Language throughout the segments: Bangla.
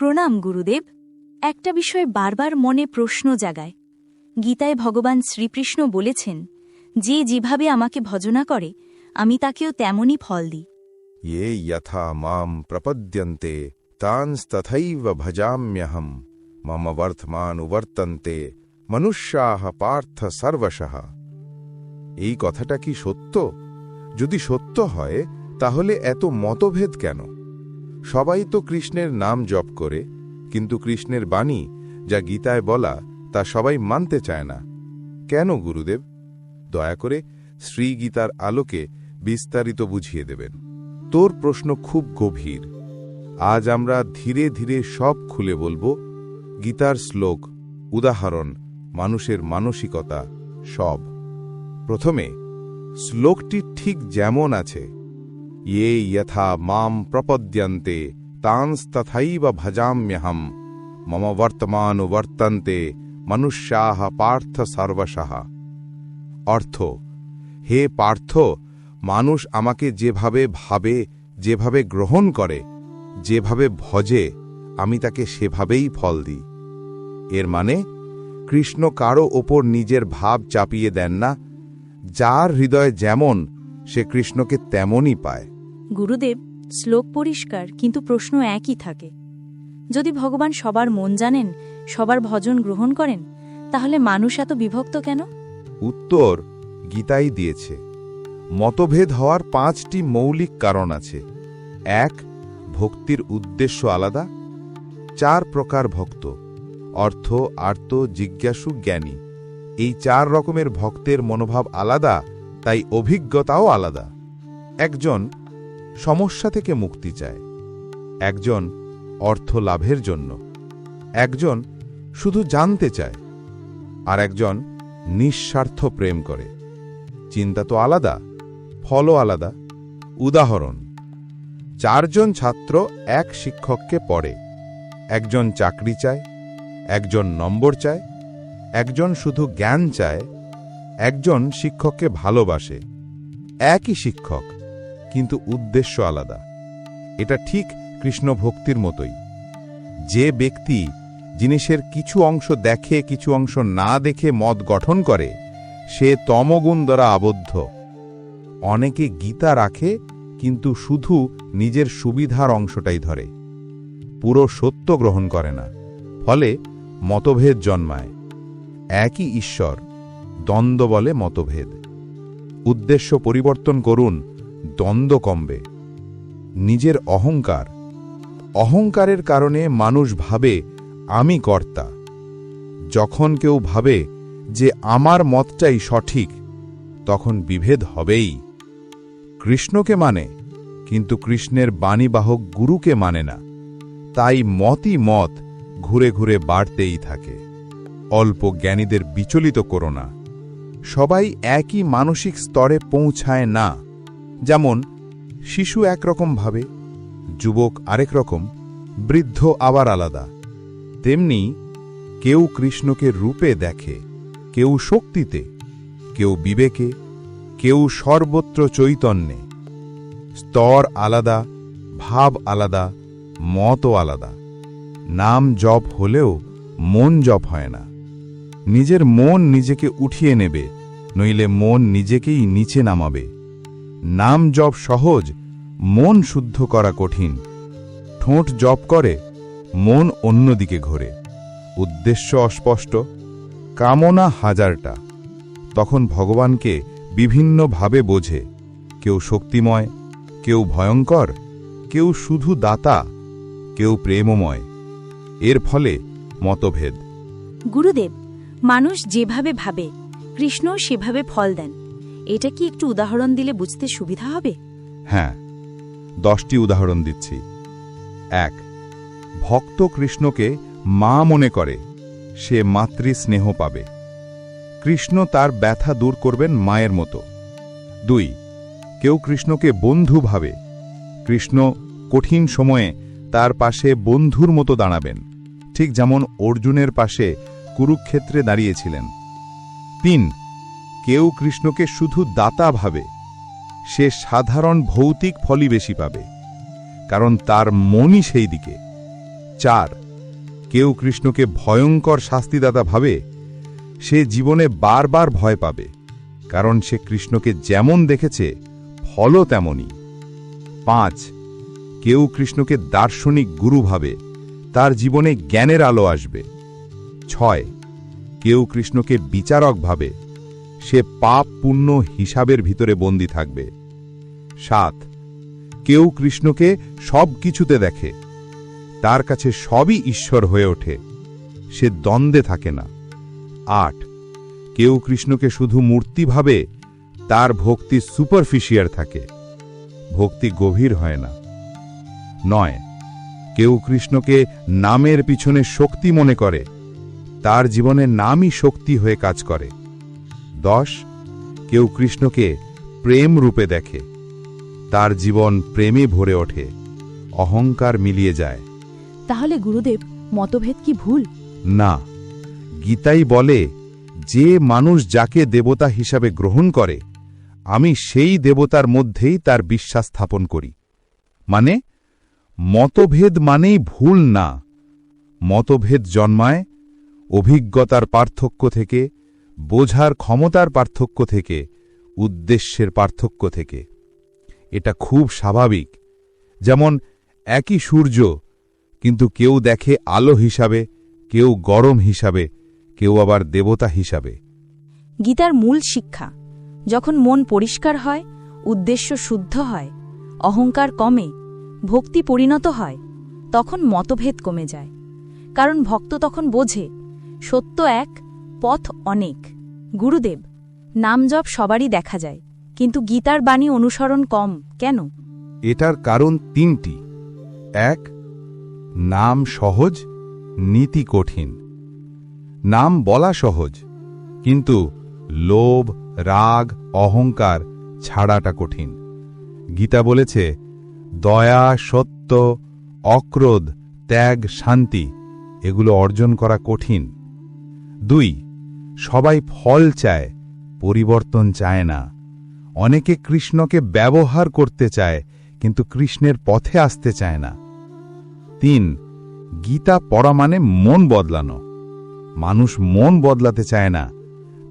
প্রণাম, গুরুদেব। একটা বিষয় বারবার মনে প্রশ্ন জাগায়। গীতায় ভগবান শ্রীকৃষ্ণ বলেছেন, যে যেভাবে আমাকে ভজনা করে, আমি তাকেও তেমনই ফল দিই। ইয়ে যথা মাম প্রপদ্যন্তে তাঁস্তথৈব ভজাম্যহম, মম বর্তমানুবর্তন্তে, মনুষ্যাহ পার্থ সর্বশঃ। এই কথাটা কি সত্য? যদি সত্য হয়, তাহলে এত মতভেদ কেন? সবাই তো কৃষ্ণের নাম জপ করে, কিন্তু কৃষ্ণের বাণী যা গীতায় বলা তা সবাই মানতে চায় না। কেন, গুরুদেব? দয়া করে শ্রী গীতার আলোকে বিস্তারিত বুঝিয়ে দেবেন। তোর প্রশ্ন খুব গভীর। আজ আমরা ধীরে ধীরে সব খুলে বলব, গীতার শ্লোক, উদাহরণ, মানুষের মানসিকতা, সব। প্রথমে, শ্লোকটি ঠিক যেমন আছে ইয়ে যথা মাম প্রপদ্যন্তে তাংস্তথৈব ভজাম্যহম মম বর্তমানুবর্তন্তে মনুষ্যাহ পার্থ সর্বশঃ অর্থ হে পার্থ মানুষ আমাকে যেভাবে ভাবে, যেভাবে গ্রহণ করে, যেভাবে ভজে, আমি তাকে সেভাবেই ফল দিই। এর মানে কৃষ্ণ কারও ওপর নিজের ভাব চাপিয়ে দেন না, যার হৃদয় যেমন সে কৃষ্ণকে তেমনই পায়। গুরুদেব শ্লোক পরিষ্কার কিন্তু প্রশ্ন একই থাকে। যদি ভগবান সবার মন জানেন সবার ভজন গ্রহণ করেন তাহলে মানুষ এত বিভক্ত কেন? উত্তর গীতাই দিয়েছে। মতভেদ হওয়ার পাঁচটি মৌলিক কারণ আছে। এক ভক্তির উদ্দেশ্য আলাদা। চার প্রকার ভক্ত। অর্থ আর্ত জিজ্ঞাসু জ্ঞানী। এই চার রকমের ভক্তের মনোভাব আলাদা তাই অভিজ্ঞতাও আলাদা। একজন সমস্যা থেকে মুক্তি চায়। একজন অর্থ লাভের জন্য। একজন শুধু জানতে চায়। আর একজন নিঃস্বার্থ প্রেম করে। চিন্তা তো আলাদা, ফলও আলাদা। উদাহরণ, চারজন ছাত্র এক শিক্ষককে পড়ে। একজন চাকরি চায়, একজন নম্বর চায়, একজন শুধু জ্ঞান চায় একজন শিক্ষককে ভালোবাসে। একই শিক্ষক, কিন্তু উদ্দেশ্য আলাদা। এটা ঠিক কৃষ্ণ ভক্তির মতোই। যে ব্যক্তি জিনিসের কিছু অংশ দেখে, কিছু অংশ না দেখে মত গঠন করে, সে তমগুণ দ্বারা আবদ্ধ। অনেকে গীতা রাখে, কিন্তু শুধু নিজের সুবিধার অংশটাই ধরে। পুরো সত্য গ্রহণ করে না, ফলে মতভেদ জন্মায়। একই ঈশ্বর দ্বন্দ্ব বলে মতভেদ। উদ্দেশ্য পরিবর্তন করুন, দ্বন্দ্ব কমবে। নিজের অহংকার, অহংকারের কারণে মানুষ ভাবে, আমি কর্তা। যখন কেউ ভাবে যে আমার মতটাই সঠিক, তখন বিভেদ হবেই। কৃষ্ণকে মানে কিন্তু কৃষ্ণের বাণীবাহক গুরুকে মানে না। তাই মতই মত ঘুরে ঘুরে বাড়তেই থাকে। অল্প জ্ঞানীদের বিচলিত করো না। সবাই একই মানসিক স্তরে পৌঁছায় না। যেমন, শিশু একরকম ভাবে, যুবক আরেক রকম, বৃদ্ধ আবার আলাদা। তেমনি, কেউ কৃষ্ণকে রূপে দেখে, কেউ শক্তিতে, কেউ বিবেকে, কেউ সর্বত্র চৈতন্যে। স্তর আলাদা, ভাব আলাদা, মতও আলাদা। নাম জপ হলেও মন জপ হয় না। নিজের মন নিজেকে উঠিয়ে নেবে, নইলে মন নিজেকেই নিচে নামাবে। নাম জপ সহজ, মন শুদ্ধ করা কঠিন। ঠোঁট জপ করে, মন অন্যদিকে ঘোরে। উদ্দেশ্য অস্পষ্ট, কামনা হাজারটা। তখন ভগবানকে বিভিন্নভাবে বোঝে, কেউ শক্তিময়, কেউ ভয়ঙ্কর, কেউ শুধু দাতা, কেউ প্রেমময়। এর ফলে মতভেদ। গুরুদেব মানুষ যেভাবে ভাবে কৃষ্ণ সেভাবে ফল দেন। এটা কি একটু উদাহরণ দিলে বুঝতে সুবিধা হবে? হ্যাঁ দশটি উদাহরণ দিচ্ছি। এক, ভক্ত কৃষ্ণকে মা মনে করে, সে মাতৃ স্নেহ পাবে। কৃষ্ণ তার ব্যথা দূর করবেন মায়ের মতো। দুই, কেউ কৃষ্ণকে বন্ধু ভাবে, কৃষ্ণ কঠিন সময়ে তার পাশে বন্ধুর মতো দাঁড়াবেন। ঠিক যেমন অর্জুনের পাশে কুরুক্ষেত্রে দাঁড়িয়েছিলেন। তিন, কেউ কৃষ্ণকে শুধু দাতা ভাবে, সে সাধারণ ভৌতিক ফলই বেশি পাবে, কারণ তার মনই সেই দিকে। চার, কেউ কৃষ্ণকে ভয়ঙ্কর শাস্তিদাতা ভাবে, সে জীবনে বারবার ভয় পাবে, কারণ সে কৃষ্ণকে যেমন দেখেছে, ফলও তেমনই। পাঁচ, কেউ কৃষ্ণকে দার্শনিক গুরু ভাবে, তার জীবনে জ্ঞানের আলো আসবে। ছয়। কেউ কৃষ্ণকে বিচারক ভাবে। সে পাপ পুণ্য হিসাবের ভিতরে বন্দী থাকবে। সাত। কেউ কৃষ্ণকে সব কিছুতে দেখে। তার কাছে সবই ঈশ্বর হয়ে ওঠে। সে দ্বন্দ্বে থাকে না। আট। কেউ কৃষ্ণকে শুধু মূর্তি ভাবে, তার ভক্তি সুপারফিশিয়ার থাকে। ভক্তি গভীর হয় না। নয়। কেউ কৃষ্ণকে নামের পিছনে শক্তি মনে করে। তার জীবনে নামই শক্তি হয়ে কাজ করে। দশ কেউ কৃষ্ণকে প্রেম রূপে দেখে। তার জীবন প্রেমে ভরে ওঠে অহংকার মিলিয়ে যায়। তাহলে গুরুদেব মতভেদ কি ভুল? না গীতাই বলে যে মানুষ যাকে দেবতা হিসাবে গ্রহণ করে আমি সেই দেবতার মধ্যেই তার বিশ্বাস স্থাপন করি। মানে মতভেদ মানেই ভুল না। মতভেদ জন্মায় অভিজ্ঞতার পার্থক্য থেকে, বোঝার ক্ষমতার পার্থক্য থেকে, উদ্দেশ্যের পার্থক্য থেকে। এটা খুব স্বাভাবিক। যেমন, একই সূর্য, কিন্তু কেউ দেখে আলো হিসাবে, কেউ গরম হিসাবে, কেউ আবার দেবতা হিসাবে। গীতার মূল শিক্ষা, যখন মন পরিষ্কার হয়, উদ্দেশ্য শুদ্ধ হয়, অহংকার কমে, ভক্তি পরিণত হয়, তখন মতভেদ কমে যায়। কারণ ভক্ত তখন বোঝে সত্য এক, পথ অনেক। গুরুদেব নাম জপ সবারই দেখা যায়, কিন্তু গীতার বাণী অনুসরণ কম, কেন? এটার কারণ তিনটি। এক, নাম সহজ, নীতি কঠিন। নাম বলা সহজ, কিন্তু লোভ, রাগ, অহংকার ছাড়াটা কঠিন। গীতা বলেছে, দয়া, সত্য, অক্রোধ, ত্যাগ, শান্তি, এগুলো অর্জন করা কঠিন। দুই সবাই ফল চায় পরিবর্তন চায় না। অনেকে কৃষ্ণকে ব্যবহার করতে চায় কিন্তু কৃষ্ণের পথে আসতে চায় না। তিন গীতা পড়া মানে মন বদলানো। মানুষ মন বদলাতে চায় না।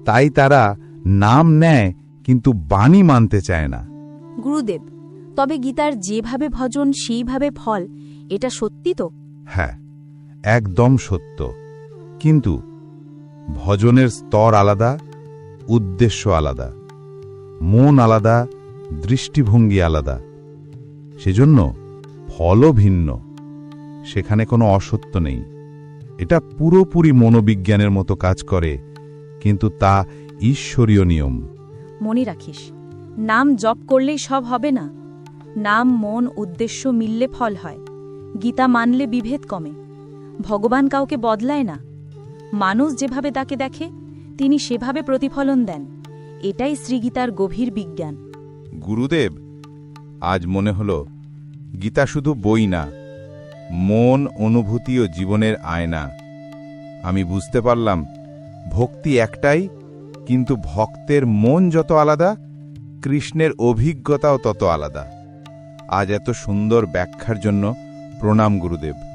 তাই তারা নাম নেয় কিন্তু বাণী মানতে চায় না। গুরুদেব তবে গীতার যেভাবে ভজন সেইভাবে ফল এটা সত্যি তো? হ্যাঁ একদম সত্য। কিন্তু ভজনের স্তর আলাদা, উদ্দেশ্য আলাদা। মন আলাদা, দৃষ্টিভঙ্গি আলাদা। সেজন্য ফলও ভিন্ন। সেখানে কোনো অসত্য নেই। এটা পুরোপুরি মনোবিজ্ঞানের মতো কাজ করে, কিন্তু তা ঈশ্বরীয় নিয়ম। মনে রাখিস, নাম জপ করলেই সব হবে না। নাম, মন, উদ্দেশ্য মিললে ফল হয়। গীতা মানলে বিভেদ কমে। ভগবান কাউকে বদলায় না। মানুষ যেভাবে তাকে দেখে, তিনি সেভাবে প্রতিফলন দেন। এটাই শ্রীগীতার গভীর বিজ্ঞান। গুরুদেব, আজ মনে হলো, গীতা শুধু বই না, মন, অনুভূতি ও জীবনের আয়না। আমি বুঝতে পারলাম, ভক্তি একটাই, কিন্তু ভক্তের মন যত আলাদা, কৃষ্ণের অভিজ্ঞতাও তত আলাদা। আজ এত সুন্দর ব্যাখ্যার জন্য প্রণাম গুরুদেব।